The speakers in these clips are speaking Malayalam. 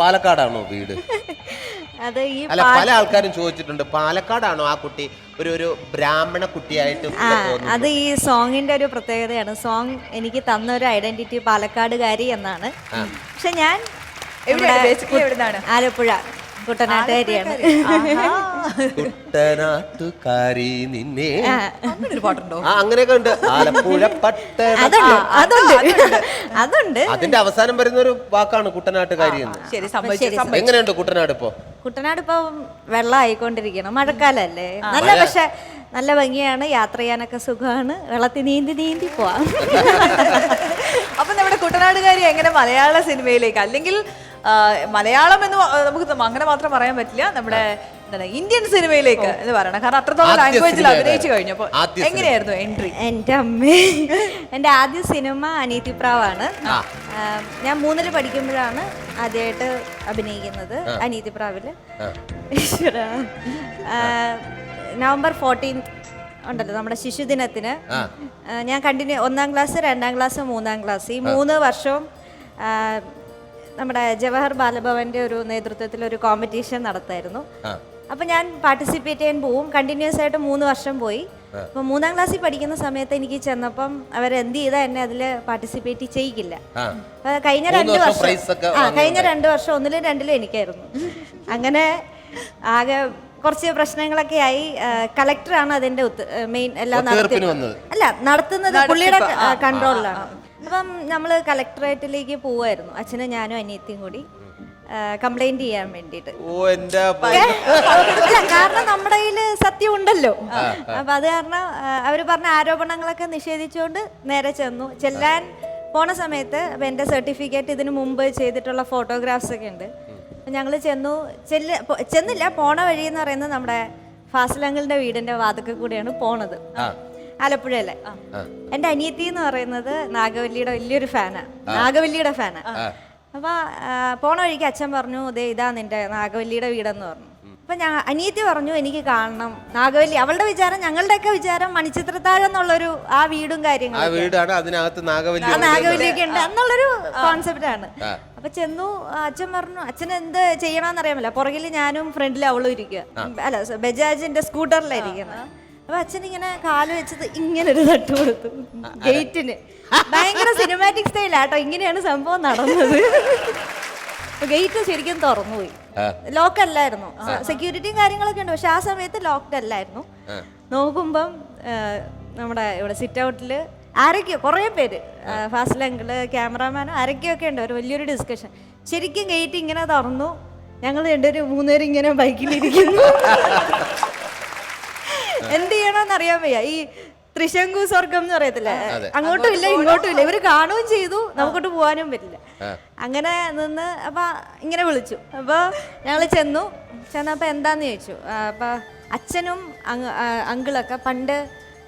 പാലക്കാടാണോ വീട്? അത് ഈ അല്ല പല ആൾക്കാരും ചോദിച്ചിട്ടുണ്ട് പാലക്കാടാണോ ആ കുട്ടി ഒരു ഒരു ബ്രാഹ്മണ കുട്ടിയായിട്ട് ആ തോന്നുന്നു അത് ഈ സോങ്ങിന്റെ ഒരു പ്രത്യേകതയാണ്. സോങ് എനിക്ക് തന്ന ഒരു ഐഡന്റിറ്റി പാലക്കാടുകാരി എന്നാണ്. പക്ഷെ ഞാൻ എവിടെയാണ്? നമ്മുടെ basically എവിടുന്നാണ്? ആലപ്പുഴ കുട്ടനാട്ടുകാരിയാണ്. കുട്ടനാട്ടുകാരി നിന്നെ. അങ്ങനൊരു ഒരു പാട്ടുണ്ടോ? ആ അങ്ങനെയൊക്കെ ഉണ്ട്. ആലപ്പുഴ പട്ടണ. അതുണ്ട് അതുണ്ട്. അതുണ്ട്. അതിന്റെ അവസാനം വരുന്ന ഒരു വാക്കാണ് കുട്ടനാട്ടുകാരി എന്ന്. ശരി സമ്മതിച്ചു ശരി, സമ്മതിച്ചു. എങ്ങനെയുണ്ട് കുട്ടനാട് ഇപ്പോ? കുട്ടനാട് ഇപ്പൊ വെള്ളമായിക്കൊണ്ടിരിക്കണം മഴക്കാലല്ലേ? നല്ല പക്ഷെ നല്ല ഭംഗിയാണ്. യാത്ര ചെയ്യാനൊക്കെ സുഖമാണ്. വെള്ളത്തിൽ നീന്തി നീന്തി പോവാം. അപ്പൊ നമ്മുടെ കുട്ടനാടുകാരി എങ്ങനെ മലയാള സിനിമയിലേക്ക്? അല്ലെങ്കിൽ ആ, മലയാളം എന്ന് വ- നമുക്ക് ത- അങ്ങനെ മാത്രം പറയാൻ പറ്റില്ല. നമ്മുടെ എന്താണ് ഇന്ത്യൻ സിനിമയിലേക്ക് എന്ന് പറയണം. കാരണം അത്രത്തോളം ആദ്യ ലാംഗ്വേജിൽ സിനിമ അഭിനയിച്ചു ഏതാ? കഴിഞ്ഞു ആദ്യ എങ്ങനെയായിരുന്നു എൻട്രി എന്റെ അമ്മേ എന്റെ ആദ്യ സിനിമ അനീതിപ്രാവാണ് ആ, ഞാൻ മൂന്നിൽ പഠിക്കുമ്പോഴാണ് ആദ്യമായിട്ട് അഭിനയിക്കുന്നത് അനീതിപ്രാവിൽ ഈശ്വരാ. ആ, നവംബർ ഫോർട്ടീൻ ഉണ്ടല്ലോ നമ്മുടെ ശിശുദിനത്തിന്. ആ, ഞാൻ കണ്ടിന്യൂ ഒന്നാം ക്ലാസ് രണ്ടാം ക്ലാസ് മൂന്നാം ക്ലാസ്. ഈ മൂന്ന് വർഷവും ആ, നമ്മുടെ ജവഹർ ബാലഭവന്റെ ഒരു നേതൃത്വത്തിൽ ഒരു കോമ്പറ്റീഷൻ നടത്തായിരുന്നു അപ്പൊ ഞാൻ പാർട്ടിസിപ്പേറ്റ് ചെയ്യാൻ പോവും. കണ്ടിന്യൂസ് ആയിട്ട് മൂന്ന് വർഷം പോയി. അപ്പൊ മൂന്നാം ക്ലാസ്സിൽ പഠിക്കുന്ന സമയത്ത് എനിക്ക് ചെന്നപ്പം അവർ എന്ത് ചെയ്താ എന്നെ അതിൽ പാർട്ടിസിപ്പേറ്റ് ചെയ്യിക്കില്ല. ആ. കഴിഞ്ഞ രണ്ട് വർഷം ആ കഴിഞ്ഞ രണ്ട് വർഷം ഒന്നിലും രണ്ടിലും എനിക്കായിരുന്നു. അങ്ങനെ ആകെ കുറച്ച് പ്രശ്നങ്ങളൊക്കെ ആയി. കളക്ടറാണ് അതിന്റെ മെയിൻ എല്ലാം അല്ല നടത്തുന്നത് പുള്ളിയുടെ കൺട്രോളിലാണ് അപ്പം നമ്മൾ കളക്ടറേറ്റിലേക്ക് പോവായിരുന്നു. അച്ഛനും ഞാനും അനിയത്തിയും കൂടി. കംപ്ലൈന്റ് ചെയ്യാൻ വേണ്ടിട്ട് ഓ എന്റെ അല്ല കാരണം നമ്മുടെ കയ്യിൽ സത്യം ഉണ്ടല്ലോ. അപ്പൊ അത് കാരണം അവർ പറഞ്ഞ ആരോപണങ്ങളൊക്കെ നിഷേധിച്ചുകൊണ്ട് നേരെ ചെന്നു. ചെല്ലാൻ പോണ സമയത്ത് അപ്പൊ എന്റെ സർട്ടിഫിക്കറ്റ് ഇതിനു മുമ്പ് ചെയ്തിട്ടുള്ള ഫോട്ടോഗ്രാഫ്സ് ഒക്കെ ഉണ്ട്. ഞങ്ങൾ ചെന്നു. ചെല്ല ചെന്നില്ല. പോണ വഴി എന്ന് പറയുന്നത് നമ്മുടെ ഫാസിലങ്കിളിന്റെ വീടിന്റെ വാതൊക്കെ കൂടിയാണ് പോണത്. ആലപ്പുഴയിലെ എന്റെ അനിയത്തി എന്ന് പറയുന്നത് നാഗവല്ലിയുടെ വലിയൊരു ഫാനാ നാഗവല്ലിയുടെ ഫാനാ അപ്പൊ ആ, പോണ വഴിക്ക് അച്ഛൻ പറഞ്ഞു ദേ ഇതാ നിന്റെ നാഗവല്ലിയുടെ വീടെന്ന് പറഞ്ഞു. അപ്പം ഞാൻ അനിയത്തി പറഞ്ഞു എനിക്ക് കാണണം. നാഗവല്ലി അവളുടെ വിചാരം ഞങ്ങളുടെയൊക്കെ വിചാരം മണിച്ചിത്രത്താഴം എന്നുള്ളൊരു ആ വീടും ആ കാര്യങ്ങളും വീടാണ് അതിനകത്ത് നാഗവല്ലി നാഗവല്ലിയൊക്കെ ഉണ്ട് എന്നുള്ളൊരു കോൺസെപ്റ്റ് ആണ്. അപ്പൊ ചെന്നു ആ, അച്ഛൻ പറഞ്ഞു അച്ഛൻ എന്ത് ചെയ്യണമെന്ന് അറിയാമല്ല പുറകിൽ ഞാനും ഫ്രണ്ടിൽ അവളും ഇരിക്കുക അല്ല ബജാജിന്റെ സ്കൂട്ടറിലായിരിക്കുന്നത് അപ്പൊ അച്ഛൻ ഇങ്ങനെ കാൽ വെച്ചത് ഇങ്ങനെ ഒരു തട്ട് കൊടുത്തു. ഗേറ്റിന്. ഭയങ്കര സിനിമാറ്റിക് സ്റ്റൈലാട്ടോ ഇങ്ങനെയാണ് സംഭവം നടന്നത്. ഗേറ്റ് ശരിക്കും തുറന്നുപോയി. ലോക്ക് അല്ലായിരുന്നു. സെക്യൂരിറ്റിയും കാര്യങ്ങളൊക്കെ ഉണ്ട്. പക്ഷെ ആ സമയത്ത് ലോക്ക്ഡ് അല്ലായിരുന്നു. നോക്കുമ്പം നമ്മുടെ ഇവിടെ സിറ്റ് ഔട്ടിൽ ആരൊക്കെയോ കുറേ പേര്. ഫാസ്റ്റ് ക്യാമറാമാനും ആരൊക്കെയോ ഒക്കെ ഉണ്ട്. ഒരു വലിയൊരു ഡിസ്കഷൻ ശരിക്കും ഗേറ്റ് ഇങ്ങനെ തുറന്നു. ഞങ്ങൾ രണ്ടുപേരും മൂന്നുപേരും ഇങ്ങനെ ബൈക്കിലിരിക്കുന്നു എന്ത് ചെയ്യണമെന്ന് അറിയാൻ വയ്യ. ഈ തൃശങ്കു സ്വർഗം എന്ന് പറയത്തില്ലേ? അങ്ങോട്ടും ഇല്ല ഇങ്ങോട്ടും ഇല്ല. ഇവർ കാണുകയും ചെയ്തു. നമുക്കോട്ട് പോകാനും പറ്റില്ല. അങ്ങനെ നിന്ന് അപ്പൊ ഇങ്ങനെ വിളിച്ചു. അപ്പൊ ഞങ്ങൾ ചെന്നു. ചെന്നപ്പോ എന്താന്ന് ചോദിച്ചു? അപ്പൊ അച്ഛനും അങ്- അങ്കിളൊക്കെ പണ്ട്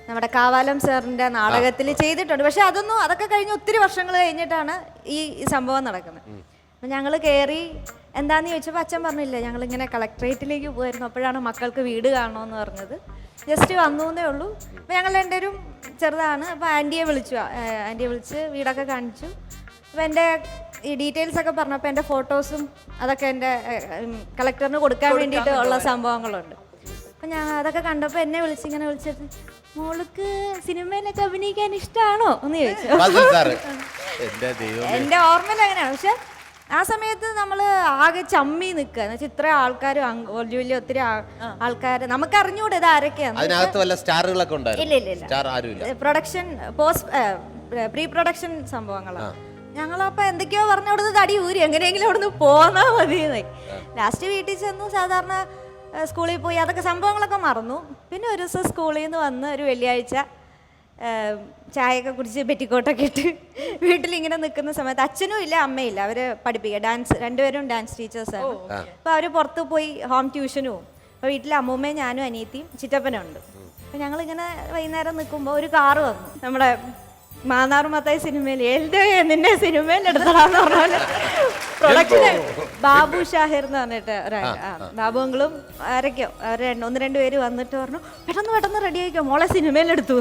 നമ്മുടെ കാവാലം സാറിന്റെ നാടകത്തിൽ ചെയ്തിട്ടുണ്ട്. പക്ഷെ അതൊന്നും അതൊക്കെ കഴിഞ്ഞ് ഒത്തിരി വർഷങ്ങൾ കഴിഞ്ഞിട്ടാണ് ഈ ഈ സംഭവം നടക്കുന്നത്. അപ്പൊ ഞങ്ങൾ കയറി എന്താന്ന് ചോദിച്ചപ്പോൾ അച്ഛൻ പറഞ്ഞില്ല ഞങ്ങൾ ഇങ്ങനെ കളക്ട്രേറ്റിലേക്ക് പോയിരുന്നു. അപ്പോഴാണ് മക്കൾക്ക് വീട് കാണണമെന്ന് പറഞ്ഞത്. ജസ്റ്റ് വന്നു എന്നേ ഉള്ളൂ. അപ്പോൾ ഞങ്ങൾ രണ്ടുപേരും ചെറുതാണ്. അപ്പോൾ ആന്റിയെ വിളിച്ചു. ആന്റിയെ വിളിച്ച് വീടൊക്കെ കാണിച്ചു. അപ്പോൾ എന്റെ ഈ ഡീറ്റെയിൽസ് ഒക്കെ പറഞ്ഞപ്പോൾ എന്റെ ഫോട്ടോസും അതൊക്കെ എന്റെ കളക്ടറിന് കൊടുക്കാൻ വേണ്ടിയിട്ട് ഉള്ള സംഭവങ്ങളുണ്ട്. അപ്പം ഞാൻ അതൊക്കെ കണ്ടപ്പോൾ എന്നെ വിളിച്ച് ഇങ്ങനെ വിളിച്ചിട്ട് മോൾക്ക് സിനിമയിലൊക്കെ അഭിനയിക്കാൻ ഇഷ്ടമാണോ എന്ന് ചോദിച്ചു. എന്റെ ഓർമ്മയിൽ അങ്ങനെയാണ്. പക്ഷെ ആ സമയത്ത് നമ്മൾ ആകെ ചമ്മി നിൽക്കുക എന്ന് വെച്ചാൽ ഇത്ര ആൾക്കാർ വലിയ വലിയ ഒത്തിരി ആൾക്കാർ നമുക്ക് അറിഞ്ഞൂടെ ഇത് ആരൊക്കെയാണ് അതിനകത്ത് വല്ല സ്റ്റാറുകളൊക്കെ ഇല്ല ഇല്ല ഇല്ല. സ്റ്റാർ ആരുമില്ല? പ്രൊഡക്ഷൻ പോസ്റ്റ് പ്രീ പ്രൊഡക്ഷൻ സംഭവങ്ങളാണ് ഞങ്ങളപ്പോ എന്തൊക്കെയോ പറഞ്ഞ അവിടുന്ന് തടി ഊരി എങ്ങനെയെങ്കിലും അവിടുന്ന് പോന്നാ മതി ലാസ്റ്റ് വീട്ടിൽ ചെന്നു സാധാരണ സ്കൂളിൽ പോയി അതൊക്കെ സംഭവങ്ങളൊക്കെ മറന്നു. പിന്നെ ഒരു ദിവസം സ്കൂളിൽ നിന്ന് വന്ന് ഒരു വെള്ളിയാഴ്ച ചായയൊക്കെ കുടിച്ച് പെറ്റിക്കോട്ടൊക്കെ ഇട്ട് വീട്ടിലിങ്ങനെ നിൽക്കുന്ന സമയത്ത് അച്ഛനും ഇല്ല അമ്മയില്ല അവർ പഠിപ്പിക്കുക ഡാൻസ് രണ്ടുപേരും ഡാൻസ് ടീച്ചേഴ്സാണ് അപ്പോൾ അവർ പുറത്ത് പോയി ഹോം ട്യൂഷനും പോകും അപ്പോൾ വീട്ടിൽ അമ്മൂമ്മയും ഞാനും അനിയത്തിയും ചിറ്റപ്പനും ഉണ്ട് അപ്പോൾ ഞങ്ങളിങ്ങനെ വൈകുന്നേരം നിൽക്കുമ്പോൾ ഒരു കാറ് വന്നു. നമ്മുടെ മാന്നാർ മത്തായി സിനിമയിൽ എൽ നിന്നെ സിനിമയിൽ എടുത്തടാന്ന് പറഞ്ഞ പ്രൊഡക്ഷൻ ബാബു ഷാഹിർ എന്ന് പറഞ്ഞിട്ട് ഒരാൾ ആ, ബാബുങ്ങളും ആരൊക്കെയോ ഒന്ന് രണ്ട് പേര് വന്നിട്ട് പറഞ്ഞു പെട്ടെന്ന് പെട്ടെന്ന് റെഡി ആയിക്കോ മോളെ സിനിമയിൽ എടുത്തു.